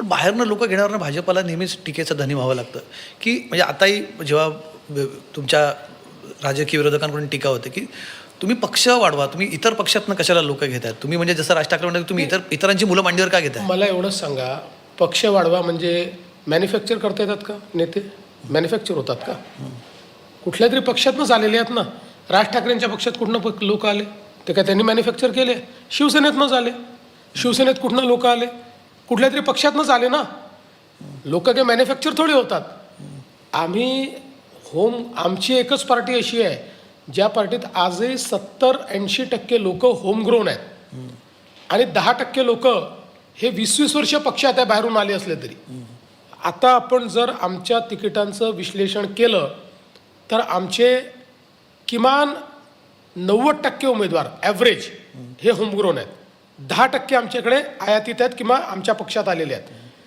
पण बाहेरनं लोक घेण्यावरनं भाजपला नेहमीच टीकेचं धनी व्हावं लागतं. की म्हणजे आताही जेव्हा तुमच्या राजकीय विरोधकांकडून टीका होते की तुम्ही पक्ष वाढवा तुम्ही इतर पक्षातनं कशाला लोक घेतात तुम्ही म्हणजे जसं राज ठाकरे म्हणतात तुम्ही इतर इतरांची मुलं मांडीवर का घेताय? मला एवढंच सांगा पक्ष वाढवा म्हणजे मॅन्युफॅक्चर करता येतात का नेते? मॅन्युफॅक्चर होतात का? कुठल्या तरी पक्षातनंच आलेले आहेत ना. राज ठाकरेंच्या पक्षात कुठनं लोक आले? ते काय त्यांनी मॅन्युफॅक्चर केले? शिवसेनेतनंच आले शिवसेनेत कुठनं लोक आले? कुठल्या तरी पक्षातनंच आले ना. लोक काही मॅन्युफॅक्चर थोडे होतात. आम्ही होम आमची एकच पार्टी अशी आहे ज्या पार्टीत आजही सत्तर ऐंशी टक्के लोक होमग्रोन आहेत. आणि दहा टक्के लोक हे वीस वीस वर्ष पक्षात आहे बाहेरून आले असले तरी. आता आपण जर आमच्या तिकिटांचं विश्लेषण केलं तर आमचे किमान नव्वद टक्के उमेदवार ॲव्हरेज हे होमग्रोन आहेत. दहा टक्के आमच्याकडे आयातीत आहेत किंवा आमच्या पक्षात आलेले आहेत.